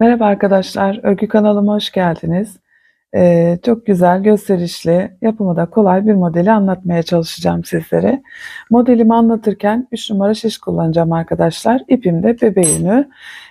Merhaba arkadaşlar, örgü kanalıma hoş geldiniz. Ee, çok güzel, gösterişli, yapımı da kolay bir modeli anlatmaya çalışacağım sizlere. Modelimi anlatırken 3 numara şiş kullanacağım arkadaşlar. İpim de bebe.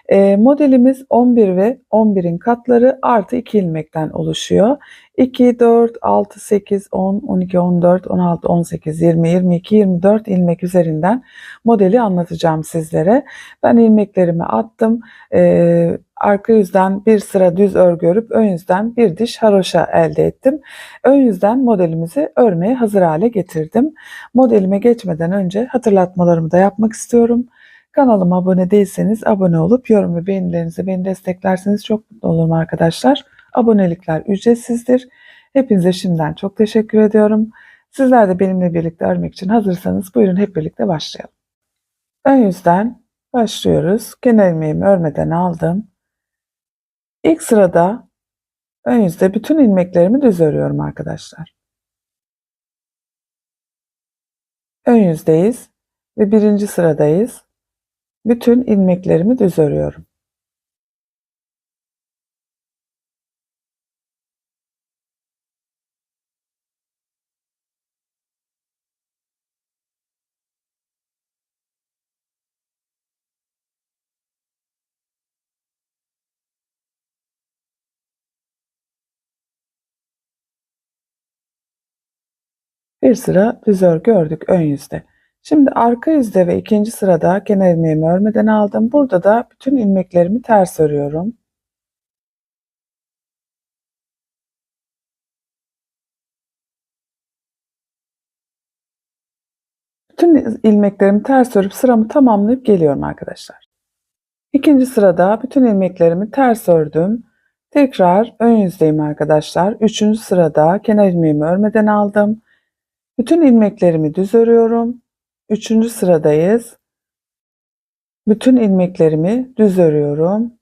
Ee, modelimiz 11 ve 11'in katları artı 2 ilmekten oluşuyor. 2, 4, 6, 8, 10, 12, 14, 16, 18, 20, 22, 24 ilmek üzerinden modeli anlatacağım sizlere. Ben ilmeklerimi attım. Ee, arka yüzden bir sıra düz örgü örüp ön yüzden bir diş haroşa elde ettim. Ön yüzden modelimizi örmeye hazır hale getirdim. Modelime geçmeden önce hatırlatmalarımı da yapmak istiyorum. Kanalıma abone değilseniz abone olup yorum ve beğenilerinizi beni desteklerseniz çok mutlu olurum arkadaşlar. Abonelikler ücretsizdir. Hepinize şimdiden çok teşekkür ediyorum. Sizler de benimle birlikte örmek için hazırsanız buyurun hep birlikte başlayalım. Ön yüzden başlıyoruz. Genel ilmeğimi örmeden aldım. İlk sırada ön yüzde bütün ilmeklerimi düz örüyorum arkadaşlar. Ön yüzdeyiz ve birinci sıradayız. Bütün ilmeklerimi düz örüyorum. Bir sıra düz örgü ördük ön yüzde. Şimdi arka yüzde ve ikinci sırada kenar ilmeğimi örmeden aldım. Burada da bütün ilmeklerimi ters örüyorum. Bütün ilmeklerimi ters örüp sıramı tamamlayıp geliyorum arkadaşlar. İkinci sırada bütün ilmeklerimi ters ördüm. Tekrar ön yüzdeyim arkadaşlar. Üçüncü sırada kenar ilmeğimi örmeden aldım. Bütün ilmeklerimi düz örüyorum. Üçüncü sıradayız. Bütün ilmeklerimi düz örüyorum.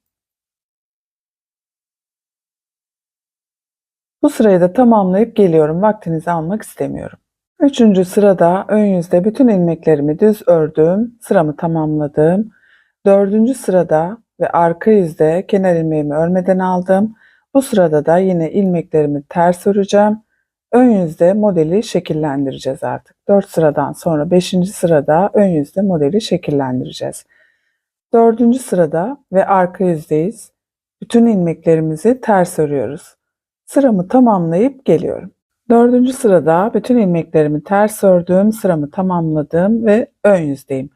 Bu sırayı da tamamlayıp geliyorum. Vaktinizi almak istemiyorum. Üçüncü sırada ön yüzde bütün ilmeklerimi düz ördüm. Sıramı tamamladım. Dördüncü sırada ve arka yüzde kenar ilmeğimi örmeden aldım. Bu sırada da yine ilmeklerimi ters öreceğim. Ön yüzde modeli şekillendireceğiz artık. 4 sıradan sonra 5. sırada ön yüzde modeli şekillendireceğiz. 4. sırada ve arka yüzdeyiz. Bütün ilmeklerimizi ters örüyoruz. Sıramı tamamlayıp geliyorum. 4. sırada bütün ilmeklerimi ters ördüm, sıramı tamamladım ve ön yüzdeyim.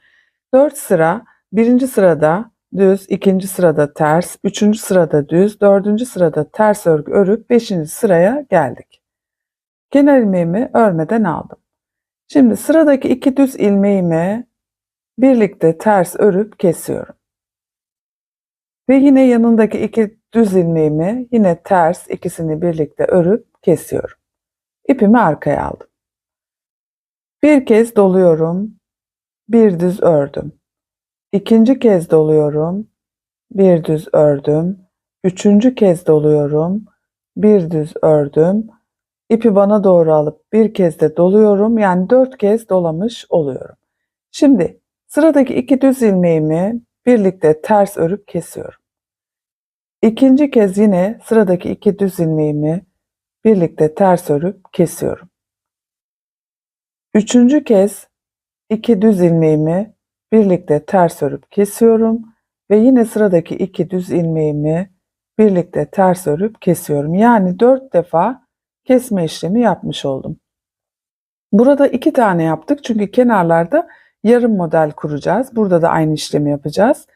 4 sıra, 1. sırada düz, 2. sırada ters, 3. sırada düz, 4. sırada ters örgü örüp 5. sıraya geldik. Kenar ilmeğimi örmeden aldım. Şimdi sıradaki iki düz ilmeğimi birlikte ters örüp kesiyorum. Ve yine yanındaki iki düz ilmeğimi yine ters ikisini birlikte örüp kesiyorum. İpimi arkaya aldım. Bir kez doluyorum. Bir düz ördüm. İkinci kez doluyorum. Bir düz ördüm. Üçüncü kez doluyorum. Bir düz ördüm. İpi bana doğru alıp bir kez de doluyorum. Yani dört kez dolamış oluyorum. Şimdi sıradaki iki düz ilmeğimi birlikte ters örüp kesiyorum. İkinci kez yine sıradaki iki düz ilmeğimi birlikte ters örüp kesiyorum. Üçüncü kez iki düz ilmeğimi birlikte ters örüp kesiyorum ve yine sıradaki iki düz ilmeğimi birlikte ters örüp kesiyorum. Yani dört defa kesme işlemi yapmış oldum. Burada iki tane yaptık çünkü kenarlarda yarım model kuracağız. Burada da aynı işlemi yapacağız.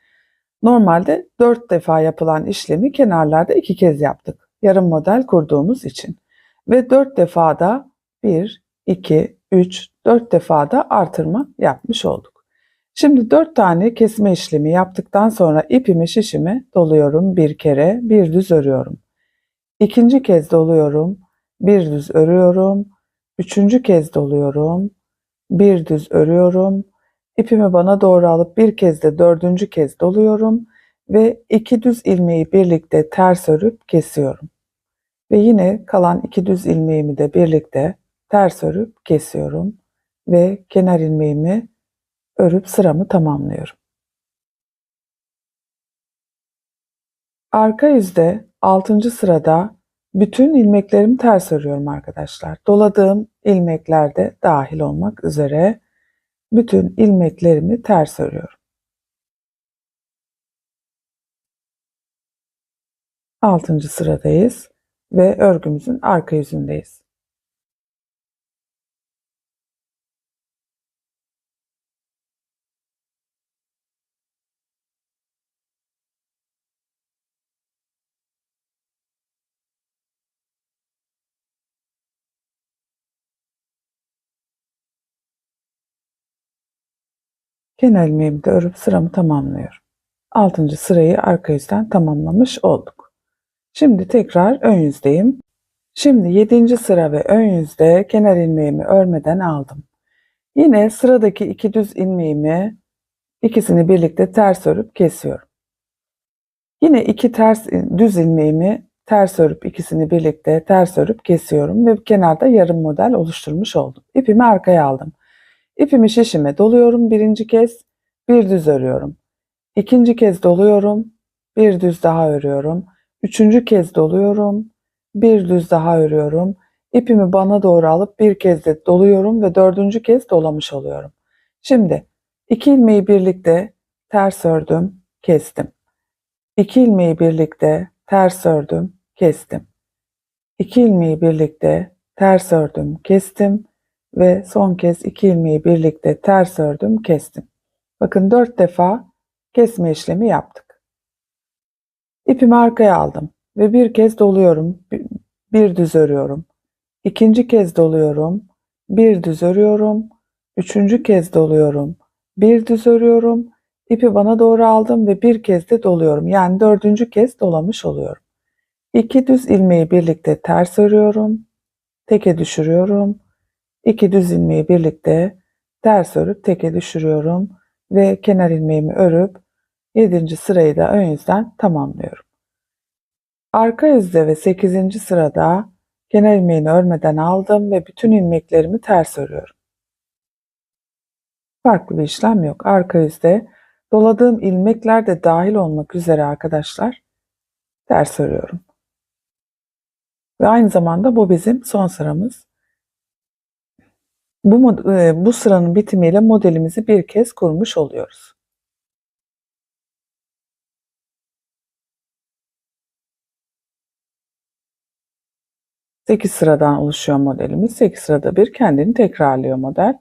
Normalde dört defa yapılan işlemi kenarlarda iki kez yaptık. Yarım model kurduğumuz için. Ve dört defa da bir, iki, üç, dört defa da artırma yapmış olduk. Şimdi dört tane kesme işlemi yaptıktan sonra ipimi şişimi doluyorum bir kere, bir düz örüyorum. İkinci kez doluyorum, bir düz örüyorum. Üçüncü kez doluyorum. Bir düz örüyorum. İpimi bana doğru alıp bir kez de dördüncü kez doluyorum ve iki düz ilmeği birlikte ters örüp kesiyorum. Ve yine kalan iki düz ilmeğimi de birlikte ters örüp kesiyorum ve kenar ilmeğimi örüp sıramı tamamlıyorum. Arka yüzde 6. sırada bütün ilmeklerimi ters örüyorum arkadaşlar. Doladığım ilmekler de dahil olmak üzere bütün ilmeklerimi ters örüyorum. 6. sıradayız ve örgümüzün arka yüzündeyiz. Kenar ilmeğimi de örüp sıramı tamamlıyorum. 6. sırayı arka yüzden tamamlamış olduk. Şimdi tekrar ön yüzdeyim. Şimdi 7. sıra ve ön yüzde kenar ilmeğimi örmeden aldım. Yine sıradaki iki düz ilmeğimi ikisini birlikte ters örüp kesiyorum. Yine iki ters düz ilmeğimi ters örüp ikisini birlikte ters örüp kesiyorum ve kenarda yarım model oluşturmuş oldum. İpimi arkaya aldım. İpimi şişime doluyorum birinci kez, bir düz örüyorum. İkinci kez doluyorum, bir düz daha örüyorum. Üçüncü kez doluyorum, bir düz daha örüyorum. İpimi bana doğru alıp bir kez de doluyorum ve dördüncü kez dolamış oluyorum. Şimdi iki ilmeği birlikte ters ördüm, kestim. İki ilmeği birlikte ters ördüm, kestim. İki ilmeği birlikte ters ördüm, kestim ve son kez iki ilmeği birlikte ters ördüm, kestim. Bakın dört defa kesme işlemi yaptık. İpimi arkaya aldım ve bir kez doluyorum, bir düz örüyorum. İkinci kez doluyorum, bir düz örüyorum. Üçüncü kez doluyorum, bir düz örüyorum. İpi bana doğru aldım ve bir kez de doluyorum. Yani dördüncü kez dolamış oluyorum. İki düz ilmeği birlikte ters örüyorum. Teke düşürüyorum. İki düz ilmeği birlikte ters örüp teke düşürüyorum ve kenar ilmeğimi örüp 7. sırayı da ön yüzden tamamlıyorum. Arka yüzde ve 8. sırada kenar ilmeğini örmeden aldım ve bütün ilmeklerimi ters örüyorum. Farklı bir işlem yok. Arka yüzde doladığım ilmekler de dahil olmak üzere arkadaşlar ters örüyorum. Ve aynı zamanda bu bizim son sıramız. Bu, e, bu sıranın bitimiyle modelimizi bir kez kurmuş oluyoruz. Sekiz sıradan oluşuyor modelimiz. Sekiz sırada bir kendini tekrarlıyor model.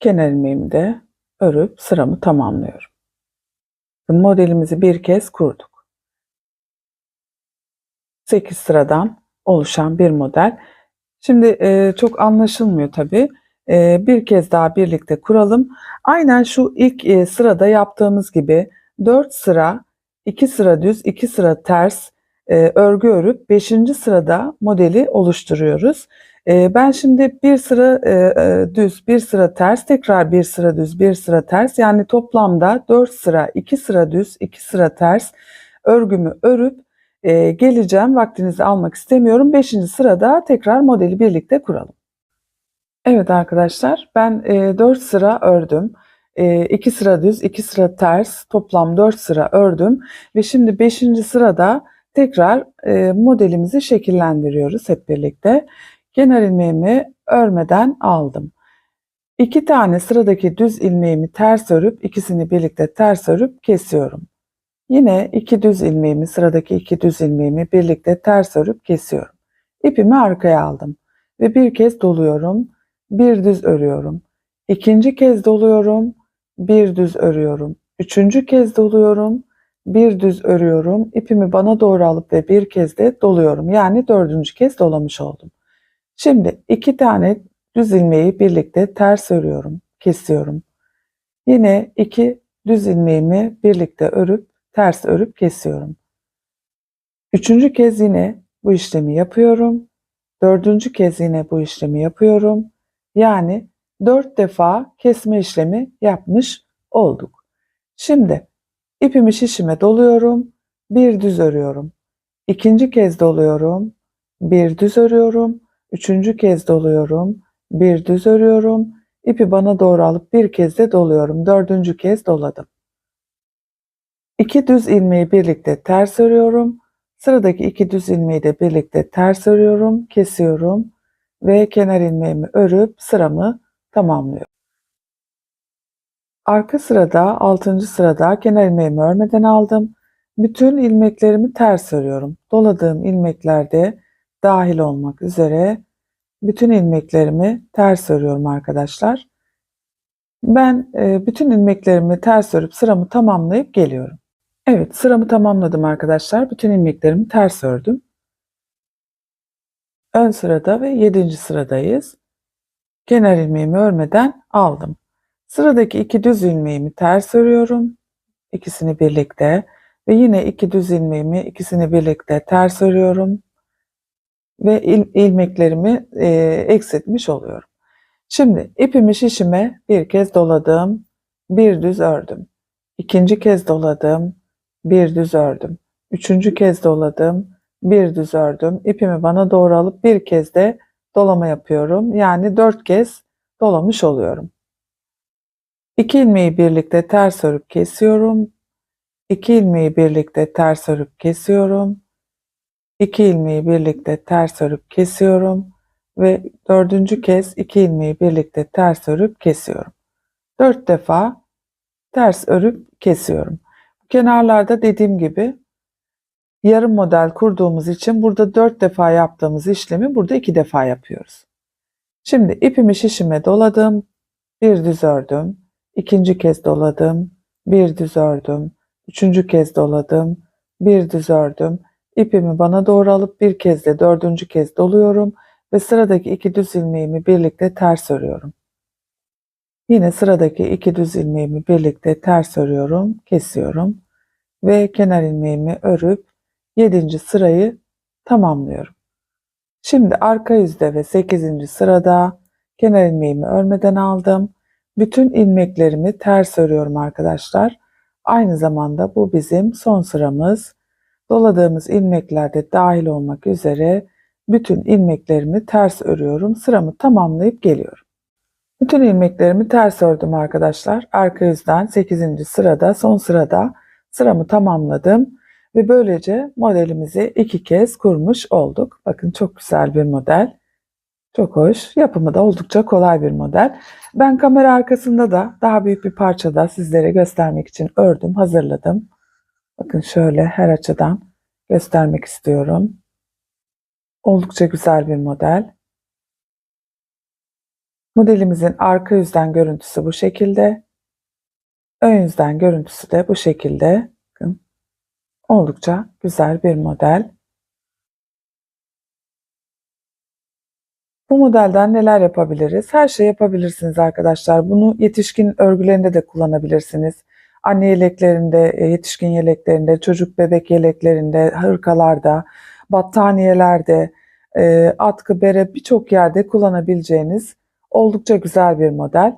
Kenar ilmeğimi de örüp sıramı tamamlıyorum. Modelimizi bir kez kurduk. 8 sıradan oluşan bir model. Şimdi e, çok anlaşılmıyor tabii. E, bir kez daha birlikte kuralım. Aynen şu ilk e, sırada yaptığımız gibi 4 sıra, 2 sıra düz, 2 sıra ters e, örgü örüp 5. sırada modeli oluşturuyoruz. E, ben şimdi bir sıra e, e, düz, bir sıra ters, tekrar bir sıra düz, bir sıra ters. Yani toplamda 4 sıra, 2 sıra düz, 2 sıra ters örgümü örüp e, geleceğim. Vaktinizi almak istemiyorum. Beşinci sırada tekrar modeli birlikte kuralım. Evet arkadaşlar ben e, 4 sıra ördüm. 2 e, sıra düz, 2 sıra ters, toplam 4 sıra ördüm ve şimdi 5. sırada tekrar e, modelimizi şekillendiriyoruz hep birlikte. Kenar ilmeğimi örmeden aldım. 2 tane sıradaki düz ilmeğimi ters örüp ikisini birlikte ters örüp kesiyorum. Yine iki düz ilmeğimi sıradaki iki düz ilmeğimi birlikte ters örüp kesiyorum. İpimi arkaya aldım ve bir kez doluyorum, bir düz örüyorum. İkinci kez doluyorum, bir düz örüyorum. Üçüncü kez doluyorum, bir düz örüyorum. İpimi bana doğru alıp ve bir kez de doluyorum. Yani dördüncü kez dolamış oldum. Şimdi iki tane düz ilmeği birlikte ters örüyorum, kesiyorum. Yine iki düz ilmeğimi birlikte örüp ters örüp kesiyorum. Üçüncü kez yine bu işlemi yapıyorum. Dördüncü kez yine bu işlemi yapıyorum. Yani dört defa kesme işlemi yapmış olduk. Şimdi ipimi şişime doluyorum. Bir düz örüyorum. İkinci kez doluyorum. Bir düz örüyorum. Üçüncü kez doluyorum. Bir düz örüyorum. İpi bana doğru alıp bir kez de doluyorum. Dördüncü kez doladım. İki düz ilmeği birlikte ters örüyorum. Sıradaki iki düz ilmeği de birlikte ters örüyorum, kesiyorum ve kenar ilmeğimi örüp sıramı tamamlıyorum. Arka sırada 6. sırada kenar ilmeğimi örmeden aldım. Bütün ilmeklerimi ters örüyorum. Doladığım ilmeklerde dahil olmak üzere bütün ilmeklerimi ters örüyorum arkadaşlar. Ben e, bütün ilmeklerimi ters örüp sıramı tamamlayıp geliyorum. Evet sıramı tamamladım arkadaşlar. Bütün ilmeklerimi ters ördüm. Ön sırada ve 7. sıradayız. Kenar ilmeğimi örmeden aldım. Sıradaki iki düz ilmeğimi ters örüyorum. İkisini birlikte ve yine iki düz ilmeğimi ikisini birlikte ters örüyorum ve il, ilmeklerimi e, eksiltmiş oluyorum. Şimdi ipimi şişime bir kez doladım, bir düz ördüm. İkinci kez doladım, bir düz ördüm. Üçüncü kez doladım, bir düz ördüm. İpimi bana doğru alıp bir kez de dolama yapıyorum. Yani dört kez dolamış oluyorum. İki ilmeği birlikte ters örüp kesiyorum. İki ilmeği birlikte ters örüp kesiyorum. İki ilmeği birlikte ters örüp kesiyorum ve dördüncü kez iki ilmeği birlikte ters örüp kesiyorum. Dört defa ters örüp kesiyorum. Kenarlarda dediğim gibi yarım model kurduğumuz için burada dört defa yaptığımız işlemi burada iki defa yapıyoruz. Şimdi ipimi şişime doladım, bir düz ördüm, ikinci kez doladım, bir düz ördüm, üçüncü kez doladım, bir düz ördüm. İpimi bana doğru alıp bir kez de dördüncü kez doluyorum ve sıradaki iki düz ilmeğimi birlikte ters örüyorum. Yine sıradaki iki düz ilmeğimi birlikte ters örüyorum, kesiyorum ve kenar ilmeğimi örüp 7. sırayı tamamlıyorum. Şimdi arka yüzde ve 8. sırada kenar ilmeğimi örmeden aldım. Bütün ilmeklerimi ters örüyorum arkadaşlar. Aynı zamanda bu bizim son sıramız. Doladığımız ilmeklerde dahil olmak üzere bütün ilmeklerimi ters örüyorum. Sıramı tamamlayıp geliyorum. Bütün ilmeklerimi ters ördüm arkadaşlar. Arka yüzden 8. sırada son sırada sıramı tamamladım. Ve böylece modelimizi iki kez kurmuş olduk. Bakın çok güzel bir model. Çok hoş. Yapımı da oldukça kolay bir model. Ben kamera arkasında da daha büyük bir parçada sizlere göstermek için ördüm, hazırladım. Bakın şöyle her açıdan göstermek istiyorum. Oldukça güzel bir model. Modelimizin arka yüzden görüntüsü bu şekilde. Ön yüzden görüntüsü de bu şekilde. Oldukça güzel bir model. Bu modelden neler yapabiliriz? Her şey yapabilirsiniz arkadaşlar. Bunu yetişkin örgülerinde de kullanabilirsiniz. Anne yeleklerinde, e, yetişkin yeleklerinde, çocuk bebek yeleklerinde, hırkalarda, battaniyelerde, e, atkı, bere birçok yerde kullanabileceğiniz oldukça güzel bir model.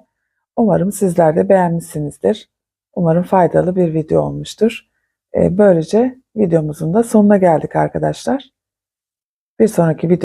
Umarım sizler de beğenmişsinizdir. Umarım faydalı bir video olmuştur. E, böylece videomuzun da sonuna geldik arkadaşlar. Bir sonraki video